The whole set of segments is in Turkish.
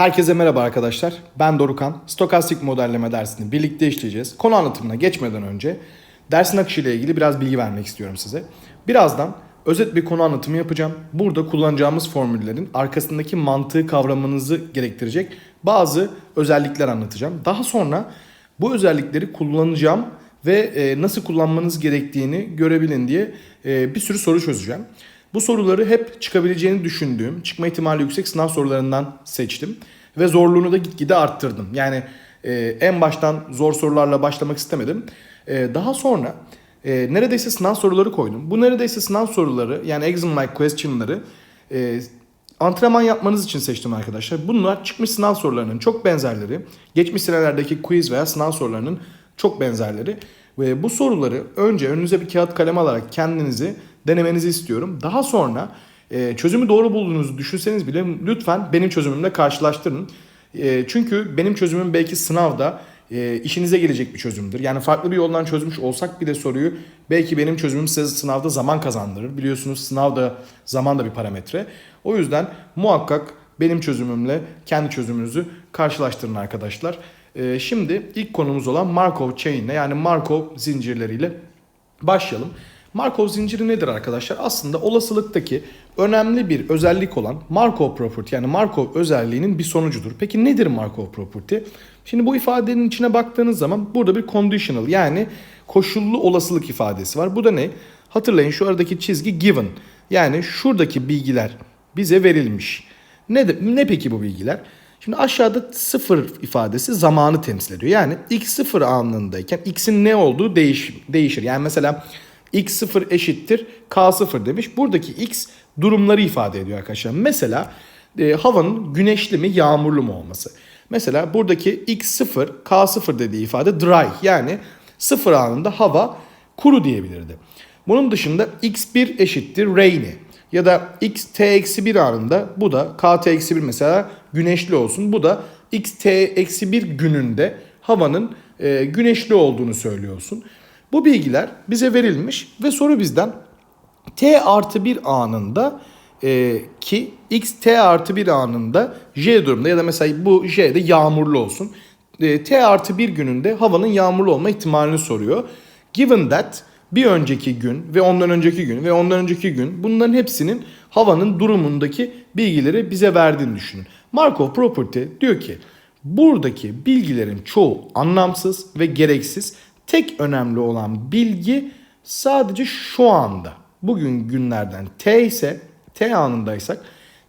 Herkese merhaba arkadaşlar. Ben Dorukan. Stokastik modelleme dersini birlikte işleyeceğiz. Konu anlatımına geçmeden önce dersin akışıyla ilgili biraz bilgi vermek istiyorum size. Birazdan özet bir konu anlatımı yapacağım. Burada kullanacağımız formüllerin arkasındaki mantığı kavramanızı gerektirecek bazı özellikler anlatacağım. Daha sonra bu özellikleri kullanacağım ve e, nasıl kullanmanız gerektiğini görebilin diye e, bir sürü soru çözeceğim. Bu soruları hep çıkabileceğini düşündüğüm, çıkma ihtimali yüksek sınav sorularından seçtim. Ve zorluğunu da gitgide arttırdım. Yani e, en baştan zor sorularla başlamak istemedim. E, daha sonra e, neredeyse sınav soruları koydum. Bu neredeyse sınav soruları yani exam like question'ları e, antrenman yapmanız için seçtim arkadaşlar. Bunlar çıkmış sınav sorularının çok benzerleri. Geçmiş senelerdeki quiz veya sınav sorularının çok benzerleri. Ve bu soruları önce önünüze bir kağıt kalem alarak kendinizi denemenizi istiyorum. Daha sonra e, çözümü doğru bulduğunuzu düşünseniz bile lütfen benim çözümümle karşılaştırın. E, çünkü benim çözümüm belki sınavda e, işinize gelecek bir çözümdür. Yani farklı bir yoldan çözmüş olsak bile soruyu belki benim çözümüm size sınavda zaman kazandırır. Biliyorsunuz sınavda zaman da bir parametre. O yüzden muhakkak benim çözümümle kendi çözümünüzü karşılaştırın arkadaşlar. E, şimdi ilk konumuz olan Markov chain ile yani Markov zincirleriyle başlayalım. Markov zinciri nedir arkadaşlar? Aslında olasılıktaki önemli bir özellik olan Markov property yani Markov özelliğinin bir sonucudur. Peki nedir Markov property? Şimdi bu ifadenin içine baktığınız zaman burada bir conditional yani koşullu olasılık ifadesi var. Bu da ne? Hatırlayın şu aradaki çizgi given. Yani şuradaki bilgiler bize verilmiş. Ne, de, ne peki bu bilgiler? Şimdi aşağıda sıfır ifadesi zamanı temsil ediyor. Yani x sıfır anındayken x'in ne olduğu değiş, değişir. Yani mesela x sıfır eşittir k sıfır demiş. Buradaki x durumları ifade ediyor arkadaşlar. Mesela e, havanın güneşli mi yağmurlu mu olması. Mesela buradaki x sıfır k sıfır dediği ifade dry yani sıfır anında hava kuru diyebilirdi. Bunun dışında x1 eşittir rainy ya da x t eksi 1 anında bu da k t eksi 1 mesela güneşli olsun. Bu da x t eksi 1 gününde havanın e, güneşli olduğunu söylüyorsun. Bu bilgiler bize verilmiş ve soru bizden t artı 1 anında e, ki x t artı 1 anında j durumda ya da mesela bu j'de yağmurlu olsun. E, t artı 1 gününde havanın yağmurlu olma ihtimalini soruyor. Given that bir önceki gün ve ondan önceki gün ve ondan önceki gün bunların hepsinin havanın durumundaki bilgileri bize verdiğini düşünün. Markov property diyor ki buradaki bilgilerin çoğu anlamsız ve gereksiz. Tek önemli olan bilgi sadece şu anda. Bugün günlerden t ise t anındaysak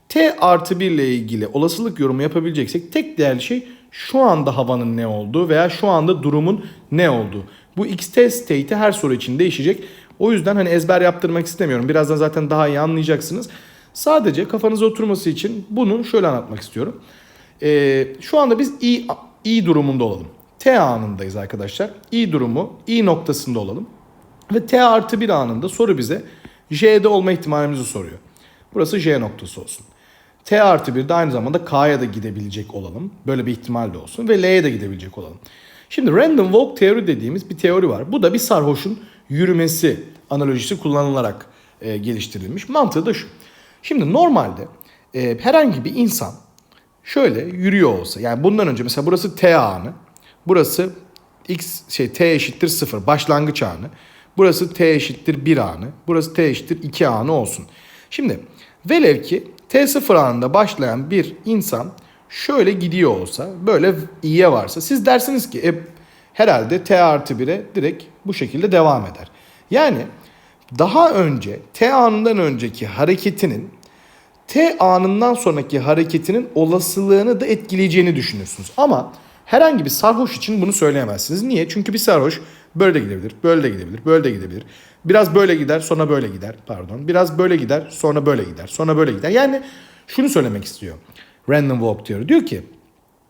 t artı 1 ile ilgili olasılık yorumu yapabileceksek tek değerli şey şu anda havanın ne olduğu veya şu anda durumun ne olduğu. Bu xt state'i her soru için değişecek. O yüzden hani ezber yaptırmak istemiyorum. Birazdan zaten daha iyi anlayacaksınız. Sadece kafanıza oturması için bunu şöyle anlatmak istiyorum. Ee, şu anda biz i, i durumunda olalım. T anındayız arkadaşlar. i durumu i noktasında olalım. Ve t artı 1 anında soru bize j'de olma ihtimalimizi soruyor. Burası j noktası olsun. T artı 1 de aynı zamanda K'ya da gidebilecek olalım. Böyle bir ihtimal de olsun. Ve L'ye de gidebilecek olalım. Şimdi random walk teori dediğimiz bir teori var. Bu da bir sarhoşun yürümesi analojisi kullanılarak e, geliştirilmiş. Mantığı da şu. Şimdi normalde e, herhangi bir insan şöyle yürüyor olsa yani bundan önce mesela burası T anı. Burası x şey T eşittir 0 başlangıç anı. Burası T eşittir 1 anı. Burası T eşittir 2 anı olsun. Şimdi velev ki T0 anında başlayan bir insan şöyle gidiyor olsa böyle i'ye varsa siz dersiniz ki e, herhalde t artı 1'e direkt bu şekilde devam eder. Yani daha önce t anından önceki hareketinin t anından sonraki hareketinin olasılığını da etkileyeceğini düşünürsünüz. Ama herhangi bir sarhoş için bunu söyleyemezsiniz. Niye? Çünkü bir sarhoş böyle de gidebilir, böyle de gidebilir, böyle de gidebilir. Biraz böyle gider, sonra böyle gider, pardon. Biraz böyle gider, sonra böyle gider, sonra böyle gider. Yani şunu söylemek istiyor. Random Walk diyor. Diyor ki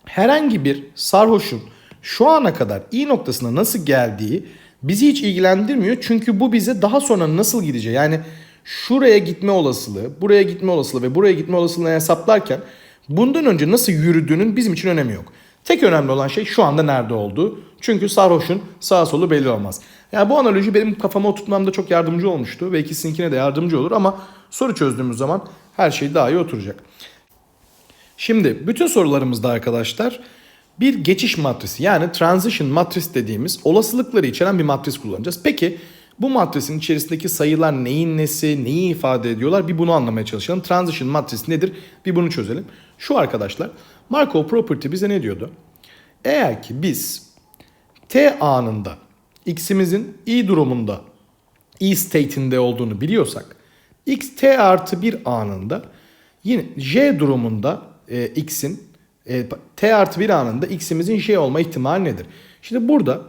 herhangi bir sarhoşun şu ana kadar i noktasına nasıl geldiği bizi hiç ilgilendirmiyor. Çünkü bu bize daha sonra nasıl gideceği yani şuraya gitme olasılığı, buraya gitme olasılığı ve buraya gitme olasılığını hesaplarken bundan önce nasıl yürüdüğünün bizim için önemi yok. Tek önemli olan şey şu anda nerede olduğu. Çünkü sarhoşun sağ solu belli olmaz. Yani bu analoji benim kafama oturtmamda çok yardımcı olmuştu. Belki sizinkine de yardımcı olur ama soru çözdüğümüz zaman her şey daha iyi oturacak. Şimdi bütün sorularımızda arkadaşlar bir geçiş matrisi yani transition matris dediğimiz olasılıkları içeren bir matris kullanacağız. Peki bu matrisin içerisindeki sayılar neyin nesi, neyi ifade ediyorlar bir bunu anlamaya çalışalım. Transition matrisi nedir bir bunu çözelim. Şu arkadaşlar Markov property bize ne diyordu? Eğer ki biz t anında x'imizin i durumunda i state'inde olduğunu biliyorsak x t artı 1 anında yine j durumunda e, x'in e, t artı 1 anında x'imizin j olma ihtimali nedir? Şimdi burada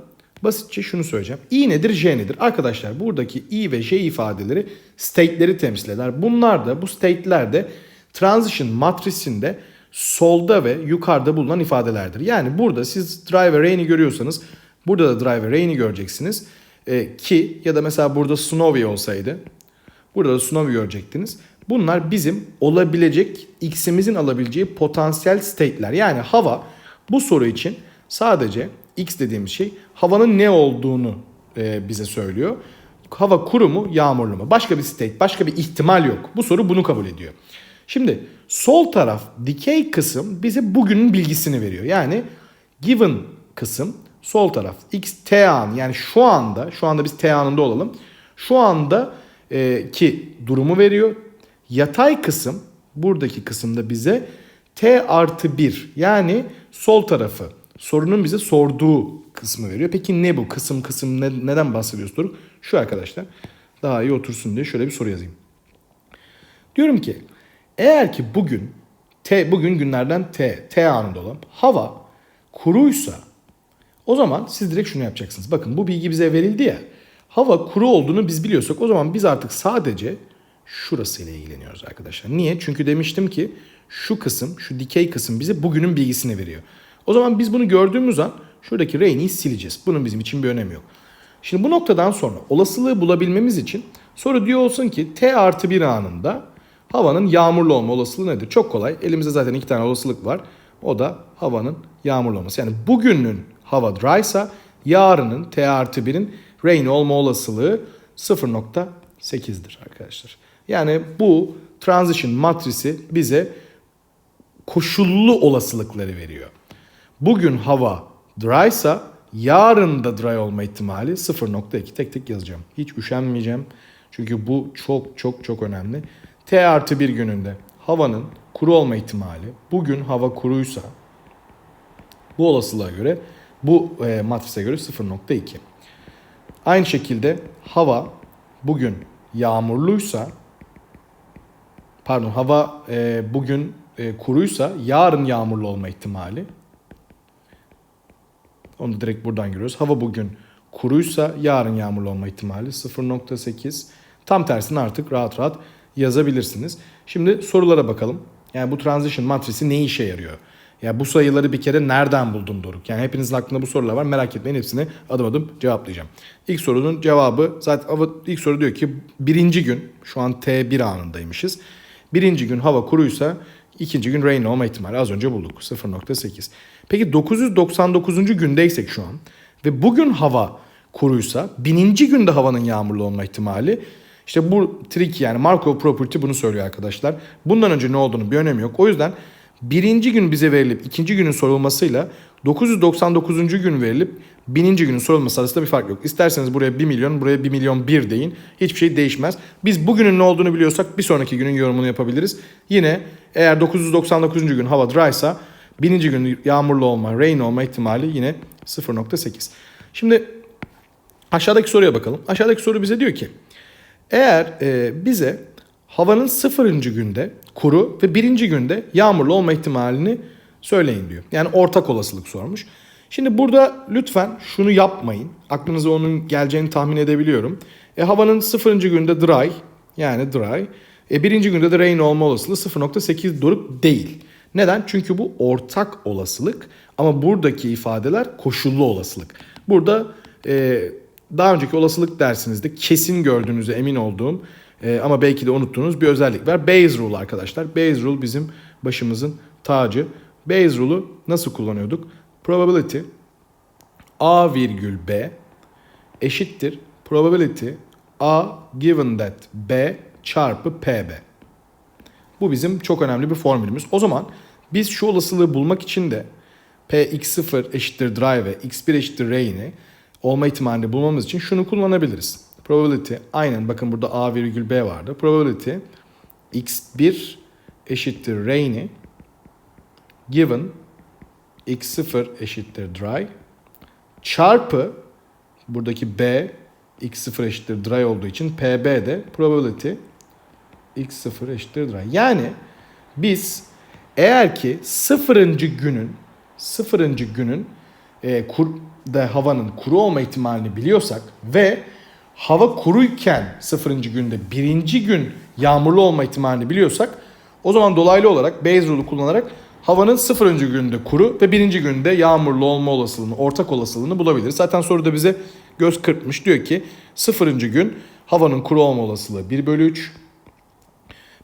basitçe şunu söyleyeceğim. i nedir j nedir? Arkadaşlar buradaki i ve j ifadeleri state'leri temsil eder. Bunlar da bu state'ler de transition matrisinde solda ve yukarıda bulunan ifadelerdir. Yani burada siz drive ve rain'i görüyorsanız burada da drive ve rain'i göreceksiniz. E, ki ya da mesela burada snowy olsaydı burada da snowy görecektiniz. Bunlar bizim olabilecek x'imizin alabileceği potansiyel state'ler. Yani hava bu soru için sadece x dediğimiz şey havanın ne olduğunu e, bize söylüyor. Hava kuru mu yağmurlu mu? Başka bir state, başka bir ihtimal yok. Bu soru bunu kabul ediyor. Şimdi sol taraf dikey kısım bize bugünün bilgisini veriyor. Yani given kısım sol taraf x t an yani şu anda şu anda biz t anında olalım. Şu anda e, ki durumu veriyor. Yatay kısım buradaki kısımda bize t artı 1 yani sol tarafı sorunun bize sorduğu kısmı veriyor. Peki ne bu kısım kısım ne, neden bahsediyoruz soru? Şu arkadaşlar daha iyi otursun diye şöyle bir soru yazayım. Diyorum ki eğer ki bugün T bugün günlerden T T anında olan hava kuruysa o zaman siz direkt şunu yapacaksınız. Bakın bu bilgi bize verildi ya. Hava kuru olduğunu biz biliyorsak o zaman biz artık sadece şurasıyla ilgileniyoruz arkadaşlar. Niye? Çünkü demiştim ki şu kısım, şu dikey kısım bize bugünün bilgisini veriyor. O zaman biz bunu gördüğümüz an şuradaki rain'i sileceğiz. Bunun bizim için bir önemi yok. Şimdi bu noktadan sonra olasılığı bulabilmemiz için soru diyor olsun ki T artı 1 anında havanın yağmurlu olma olasılığı nedir? Çok kolay. Elimizde zaten iki tane olasılık var. O da havanın yağmurlu olması. Yani bugünün hava drysa yarının T artı 1'in rain olma olasılığı 0.8'dir arkadaşlar. Yani bu transition matrisi bize koşullu olasılıkları veriyor. Bugün hava drysa yarın da dry olma ihtimali 0.2 tek tek yazacağım. Hiç üşenmeyeceğim. Çünkü bu çok çok çok önemli. T artı bir gününde havanın kuru olma ihtimali bugün hava kuruysa bu olasılığa göre bu e, matrise göre 0.2. Aynı şekilde hava bugün yağmurluysa pardon hava e, bugün e, kuruysa yarın yağmurlu olma ihtimali onu direkt buradan görüyoruz. Hava bugün kuruysa yarın yağmurlu olma ihtimali 0.8. Tam tersini artık rahat rahat yazabilirsiniz. Şimdi sorulara bakalım. Yani bu transition matrisi ne işe yarıyor? Ya bu sayıları bir kere nereden buldun Doruk? Yani hepinizin aklında bu sorular var. Merak etmeyin hepsini adım adım cevaplayacağım. İlk sorunun cevabı zaten ilk soru diyor ki birinci gün şu an T1 anındaymışız. Birinci gün hava kuruysa ikinci gün rain olma ihtimali az önce bulduk 0.8. Peki 999. gündeysek şu an ve bugün hava kuruysa bininci günde havanın yağmurlu olma ihtimali işte bu trik yani Markov property bunu söylüyor arkadaşlar. Bundan önce ne olduğunu bir önemi yok. O yüzden birinci gün bize verilip ikinci günün sorulmasıyla 999. gün verilip bininci günün sorulması arasında bir fark yok. İsterseniz buraya 1 milyon, buraya 1 milyon 1 deyin. Hiçbir şey değişmez. Biz bugünün ne olduğunu biliyorsak bir sonraki günün yorumunu yapabiliriz. Yine eğer 999. gün hava drysa bininci gün yağmurlu olma, rain olma ihtimali yine 0.8. Şimdi aşağıdaki soruya bakalım. Aşağıdaki soru bize diyor ki eğer e, bize havanın sıfırıncı günde kuru ve birinci günde yağmurlu olma ihtimalini söyleyin diyor. Yani ortak olasılık sormuş. Şimdi burada lütfen şunu yapmayın. Aklınıza onun geleceğini tahmin edebiliyorum. E, havanın sıfırıncı günde dry yani dry. E, birinci günde de rain olma olasılığı 0.8 doruk değil. Neden? Çünkü bu ortak olasılık ama buradaki ifadeler koşullu olasılık. Burada e, daha önceki olasılık dersinizde kesin gördüğünüze emin olduğum e, ama belki de unuttuğunuz bir özellik var. Bayes rule arkadaşlar. Bayes rule bizim başımızın tacı. Bayes rule'u nasıl kullanıyorduk? Probability A virgül B eşittir probability A given that B çarpı PB. Bu bizim çok önemli bir formülümüz. O zaman Biz şu olasılığı bulmak için de Px0 eşittir dry ve x1 eşittir rain'i olma ihtimalini bulmamız için şunu kullanabiliriz. Probability aynen bakın burada a virgül b vardı. Probability x1 eşittir rain'i given x0 eşittir dry çarpı buradaki b x0 eşittir dry olduğu için pb de probability x0 eşittir dry. Yani biz eğer ki sıfırıncı günün sıfırıncı günün e, kur, da havanın kuru olma ihtimalini biliyorsak ve hava kuruyken sıfırıncı günde birinci gün yağmurlu olma ihtimalini biliyorsak o zaman dolaylı olarak Bayes rule'u kullanarak havanın sıfırıncı günde kuru ve birinci günde yağmurlu olma olasılığını, ortak olasılığını bulabiliriz. Zaten soruda bize göz kırpmış. Diyor ki sıfırıncı gün havanın kuru olma olasılığı 1 bölü 3.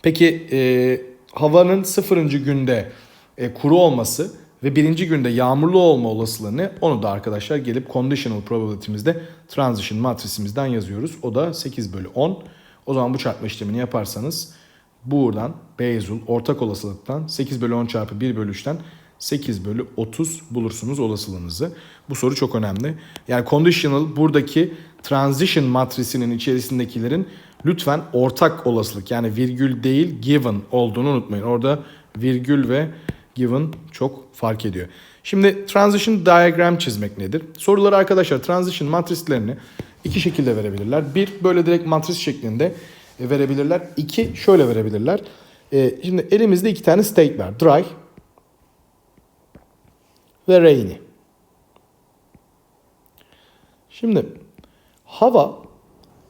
Peki e, havanın sıfırıncı günde e, kuru olması ve birinci günde yağmurlu olma olasılığını onu da arkadaşlar gelip conditional probability'mizde transition matrisimizden yazıyoruz. O da 8 bölü 10. O zaman bu çarpma işlemini yaparsanız buradan Bayes rule ortak olasılıktan 8 bölü 10 çarpı 1 bölü 3'ten 8 bölü 30 bulursunuz olasılığınızı. Bu soru çok önemli. Yani conditional buradaki transition matrisinin içerisindekilerin lütfen ortak olasılık yani virgül değil given olduğunu unutmayın. Orada virgül ve given çok fark ediyor. Şimdi transition diagram çizmek nedir? Soruları arkadaşlar transition matrislerini iki şekilde verebilirler. Bir böyle direkt matris şeklinde e, verebilirler. İki şöyle verebilirler. E, şimdi elimizde iki tane state var. Dry ve rainy. Şimdi hava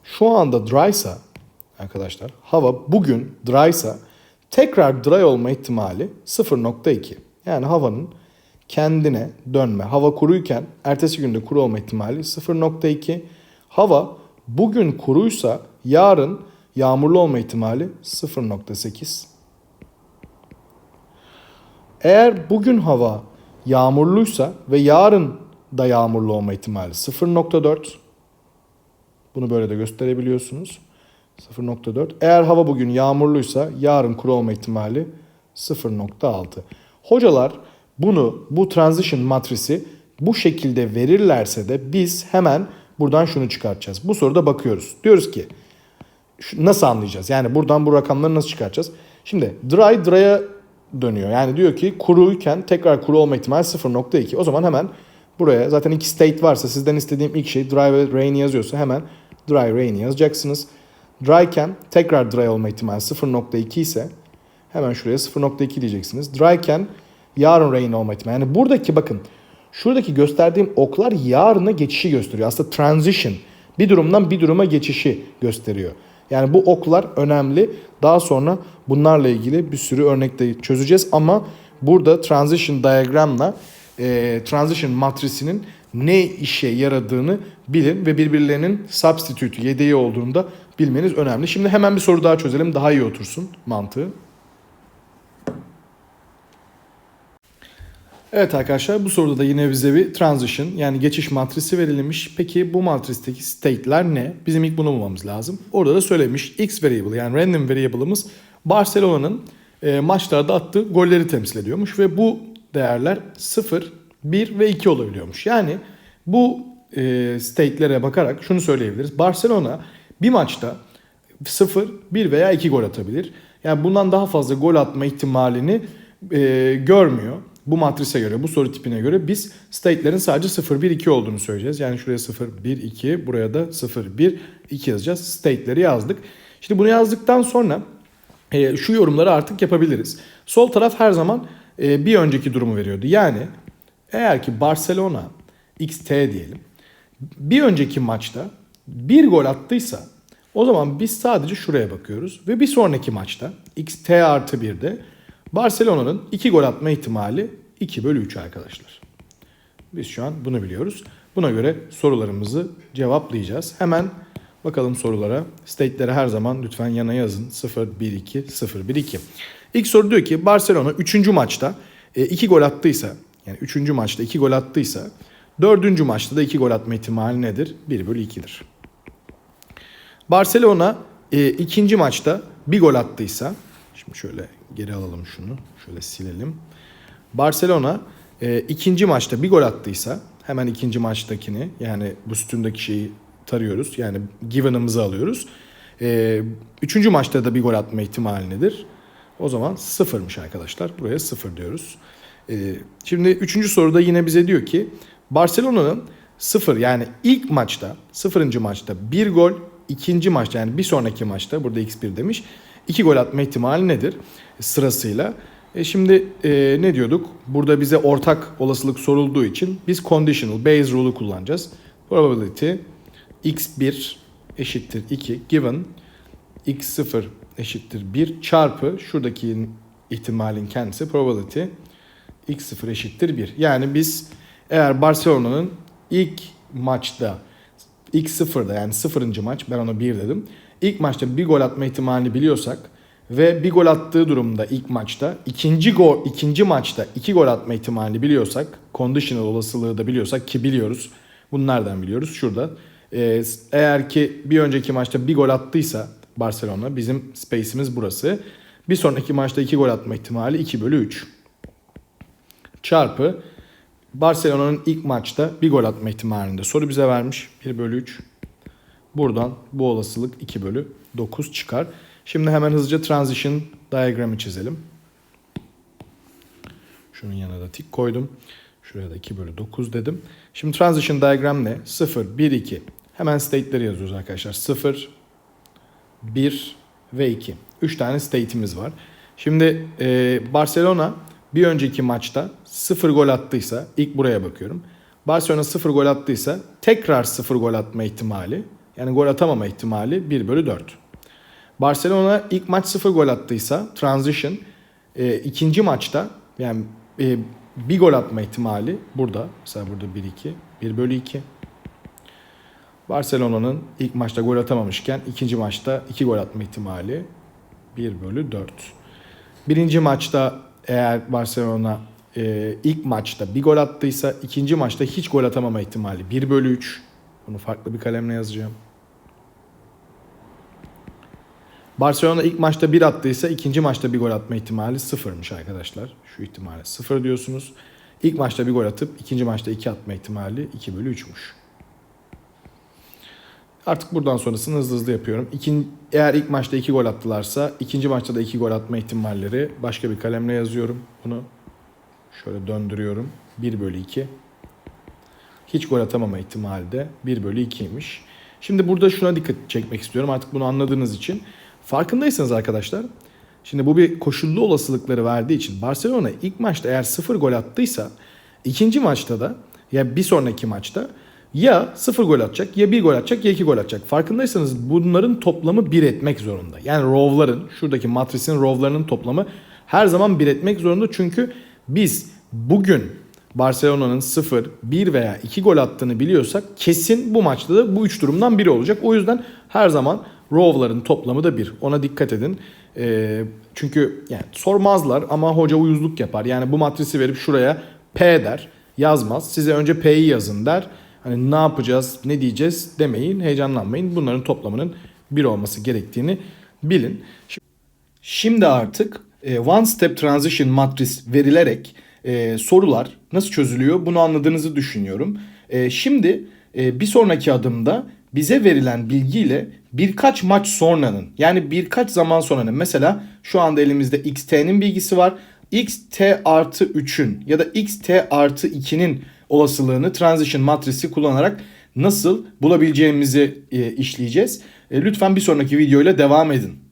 şu anda drysa arkadaşlar hava bugün drysa tekrar dry olma ihtimali 0.2. Yani havanın kendine dönme. Hava kuruyken ertesi günde kuru olma ihtimali 0.2. Hava bugün kuruysa yarın yağmurlu olma ihtimali 0.8. Eğer bugün hava yağmurluysa ve yarın da yağmurlu olma ihtimali 0.4. Bunu böyle de gösterebiliyorsunuz. 0.4. Eğer hava bugün yağmurluysa yarın kuru olma ihtimali 0.6. Hocalar bunu bu transition matrisi bu şekilde verirlerse de biz hemen buradan şunu çıkartacağız. Bu soruda bakıyoruz. Diyoruz ki nasıl anlayacağız? Yani buradan bu rakamları nasıl çıkartacağız? Şimdi dry dry'a dönüyor. Yani diyor ki kuruyken tekrar kuru olma ihtimali 0.2. O zaman hemen buraya zaten iki state varsa sizden istediğim ilk şey dry ve rain yazıyorsa hemen dry rain yazacaksınız. Dryken tekrar dry olma ihtimali 0.2 ise hemen şuraya 0.2 diyeceksiniz. Dryken yarın rain olma ihtimali. Yani buradaki bakın şuradaki gösterdiğim oklar yarına geçişi gösteriyor. Aslında transition bir durumdan bir duruma geçişi gösteriyor. Yani bu oklar önemli. Daha sonra bunlarla ilgili bir sürü örnekte çözeceğiz ama burada transition diagramla e, transition matrisinin ne işe yaradığını bilin ve birbirlerinin substitute yedeği olduğunu da bilmeniz önemli. Şimdi hemen bir soru daha çözelim daha iyi otursun mantığı. Evet arkadaşlar bu soruda da yine bize bir transition yani geçiş matrisi verilmiş. Peki bu matristeki state'ler ne? Bizim ilk bunu bulmamız lazım. Orada da söylemiş x variable yani random variable'ımız Barcelona'nın e, maçlarda attığı golleri temsil ediyormuş ve bu değerler 0, 1 ve 2 olabiliyormuş. Yani bu e, state'lere bakarak şunu söyleyebiliriz. Barcelona bir maçta 0, 1 veya 2 gol atabilir. Yani bundan daha fazla gol atma ihtimalini e, görmüyor. Bu matrise göre, bu soru tipine göre biz state'lerin sadece 0, 1, 2 olduğunu söyleyeceğiz. Yani şuraya 0, 1, 2, buraya da 0, 1, 2 yazacağız. State'leri yazdık. Şimdi bunu yazdıktan sonra e, şu yorumları artık yapabiliriz. Sol taraf her zaman e, bir önceki durumu veriyordu. Yani eğer ki Barcelona XT diyelim bir önceki maçta bir gol attıysa o zaman biz sadece şuraya bakıyoruz. Ve bir sonraki maçta XT artı 1'de Barcelona'nın 2 gol atma ihtimali 2 bölü 3 arkadaşlar. Biz şu an bunu biliyoruz. Buna göre sorularımızı cevaplayacağız. Hemen bakalım sorulara. State'lere her zaman lütfen yana yazın. 0, 1, 2, 0, 1, 2. İlk soru diyor ki Barcelona 3. maçta 2 gol attıysa yani 3. maçta 2 gol attıysa 4. maçta da 2 gol atma ihtimali nedir? 1 bölü 2'dir. Barcelona e, ikinci maçta bir gol attıysa, şimdi şöyle geri alalım şunu, şöyle silelim. Barcelona e, ikinci maçta bir gol attıysa hemen ikinci maçtakini yani bu sütundaki şeyi tarıyoruz. Yani given'ımızı alıyoruz. E, üçüncü maçta da bir gol atma ihtimali nedir? O zaman sıfırmış arkadaşlar. Buraya sıfır diyoruz. E, şimdi üçüncü soruda yine bize diyor ki Barcelona'nın sıfır yani ilk maçta sıfırıncı maçta bir gol ikinci maçta yani bir sonraki maçta burada x1 demiş. iki gol atma ihtimali nedir? Sırasıyla. E şimdi e, ne diyorduk? Burada bize ortak olasılık sorulduğu için biz conditional base rule'u kullanacağız. Probability x1 eşittir 2 given x0 eşittir 1 çarpı şuradaki ihtimalin kendisi probability x0 eşittir 1. Yani biz eğer Barcelona'nın ilk maçta x0'da yani 0. maç ben ona 1 dedim. İlk maçta bir gol atma ihtimalini biliyorsak ve bir gol attığı durumda ilk maçta ikinci gol ikinci maçta iki gol atma ihtimalini biliyorsak conditional olasılığı da biliyorsak ki biliyoruz. Bunu nereden biliyoruz? Şurada. Ee, eğer ki bir önceki maçta bir gol attıysa Barcelona bizim space'imiz burası. Bir sonraki maçta iki gol atma ihtimali 2 bölü 3. Çarpı Barcelona'nın ilk maçta bir gol atma ihtimalinde soru bize vermiş. 1 bölü 3. Buradan bu olasılık 2 bölü 9 çıkar. Şimdi hemen hızlıca transition diagramı çizelim. Şunun yanına da tik koydum. Şuraya da 2 bölü 9 dedim. Şimdi transition diagram ne? 0, 1, 2. Hemen state'leri yazıyoruz arkadaşlar. 0, 1 ve 2. 3 tane state'imiz var. Şimdi e, Barcelona bir önceki maçta 0 gol attıysa ilk buraya bakıyorum. Barcelona 0 gol attıysa tekrar 0 gol atma ihtimali yani gol atamama ihtimali 1 bölü 4. Barcelona ilk maç 0 gol attıysa transition e, ikinci maçta yani e, bir gol atma ihtimali burada. Mesela burada 1-2. 1 bölü 2. Barcelona'nın ilk maçta gol atamamışken ikinci maçta 2 gol atma ihtimali 1 bölü 4. Birinci maçta eğer Barcelona e, ilk maçta bir gol attıysa ikinci maçta hiç gol atamama ihtimali 1 bölü 3. Bunu farklı bir kalemle yazacağım. Barcelona ilk maçta bir attıysa ikinci maçta bir gol atma ihtimali sıfırmış arkadaşlar. Şu ihtimale sıfır diyorsunuz. İlk maçta bir gol atıp ikinci maçta iki atma ihtimali 2 bölü 3'müş. Artık buradan sonrasını hızlı hızlı yapıyorum. İkin, eğer ilk maçta iki gol attılarsa ikinci maçta da iki gol atma ihtimalleri başka bir kalemle yazıyorum. Bunu şöyle döndürüyorum. 1 bölü 2. Hiç gol atamama ihtimali de 1 bölü 2'ymiş. Şimdi burada şuna dikkat çekmek istiyorum artık bunu anladığınız için. Farkındaysanız arkadaşlar şimdi bu bir koşullu olasılıkları verdiği için Barcelona ilk maçta eğer 0 gol attıysa ikinci maçta da ya bir sonraki maçta ya 0 gol atacak ya 1 gol atacak ya 2 gol atacak. Farkındaysanız bunların toplamı 1 etmek zorunda. Yani row'ların şuradaki matrisin row'larının toplamı her zaman 1 etmek zorunda. Çünkü biz bugün Barcelona'nın 0, 1 veya 2 gol attığını biliyorsak kesin bu maçta da bu 3 durumdan biri olacak. O yüzden her zaman row'ların toplamı da 1. Ona dikkat edin. E, çünkü yani sormazlar ama hoca uyuzluk yapar. Yani bu matrisi verip şuraya P der. Yazmaz. Size önce P'yi yazın der. Hani ne yapacağız, ne diyeceğiz demeyin, heyecanlanmayın. Bunların toplamının 1 olması gerektiğini bilin. Şimdi artık e, one step transition matris verilerek e, sorular nasıl çözülüyor bunu anladığınızı düşünüyorum. E, şimdi bir sonraki adımda bize verilen bilgiyle birkaç maç sonranın yani birkaç zaman sonranın mesela şu anda elimizde XT'nin bilgisi var. XT artı 3'ün ya da XT artı 2'nin olasılığını transition matrisi kullanarak nasıl bulabileceğimizi e, işleyeceğiz. E, lütfen bir sonraki videoyla devam edin.